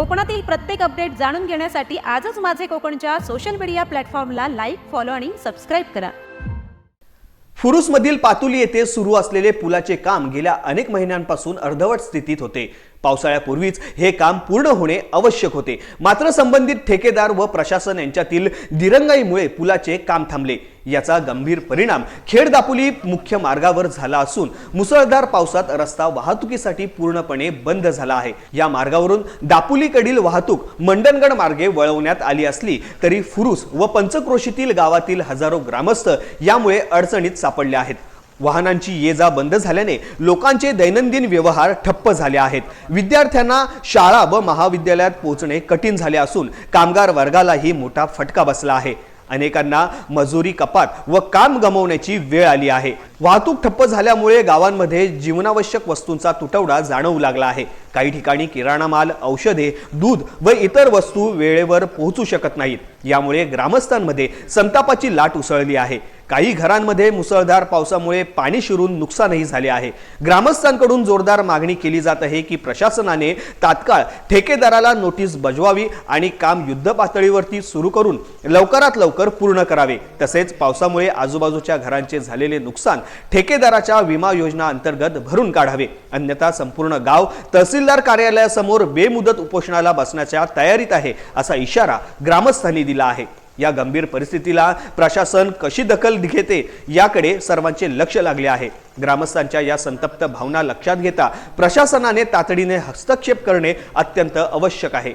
कोकणातील प्रत्येक अपडेट जाणून घेण्यासाठी आजच माझे कोकणच्या सोशल मीडिया प्लॅटफॉर्मला लाईक फॉलो आणि सबस्क्राईब करा. फुरुसमधील पातुली येथे सुरू असलेले पुलाचे काम गेल्या अनेक महिन्यांपासून अर्धवट स्थितीत होते. पावसाळ्यापूर्वीच हे काम पूर्ण होणे आवश्यक होते. मात्र संबंधित ठेकेदार व प्रशासन यांच्यातील दिरंगाईमुळे पुलाचे काम थांबले. याचा गंभीर परिणाम खेड दापोली मुख्य मार्गावर झाला असून मुसळधार पावसात रस्ता वाहतुकीसाठी पूर्णपणे बंद झाला आहे. या मार्गावरून दापोलीकडील वाहतूक मंडणगड मार्गे वळवण्यात आली असली तरी फुरुस व पंचक्रोशीतील गावातील हजारो ग्रामस्थ यामुळे अडचणीत सापडले आहेत. वाहनांची ये जा बंद झाल्याने लोकांचे दैनंदिन व्यवहार ठप्प झाले आहेत. विद्यार्थ्यांना शाळा व महाविद्यालयात पोहोचणे कठीण झाले असून कामगार वर्गालाही मोठा फटका बसला आहे. अनेकांना मजुरी कपात व काम गमावण्याची वेळ आली आहे. वाहतूक ठप्प झाल्यामुळे गावांमध्ये जीवनावश्यक वस्तूंचा तुटवडा जाणवू लागला आहे. काही ठिकाणी किराणा माल औषधे दूध व इतर वस्तू वेळेवर पोहोचू शकत नाहीत. यामुळे ग्रामस्थांमध्ये संतापाची लाट उसळली आहे. काही घरांमध्ये मुसळधार पावसामुळे पाणी शिरून नुकसानही झाले आहे. ग्रामस्थांकडून जोरदार मागणी केली जात आहे की प्रशासनाने तात्काळ ठेकेदाराला नोटीस बजवावी आणि काम युद्ध पातळीवरती सुरू करून लवकरात लवकर पूर्ण करावे. तसेच पावसामुळे आजूबाजूच्या घरांचे झालेले नुकसान ठेकेदाराच्या विमा योजना अंतर्गत भरून काढावे. अन्यथा संपूर्ण गाव तहसीलदार कार्यालयासमोर बेमुदत उपोषणाला बसण्याच्या तयारीत आहे असा इशारा ग्रामस्थांनी दिला आहे. या गंभीर परिस्थितीला प्रशासन कशी दखल घेते याकडे सर्वांचे लक्ष लागले आहे. ग्रामस्थांच्या या संतप्त भावना लक्षात घेता प्रशासनाने तातडीने हस्तक्षेप करणे अत्यंत आवश्यक आहे.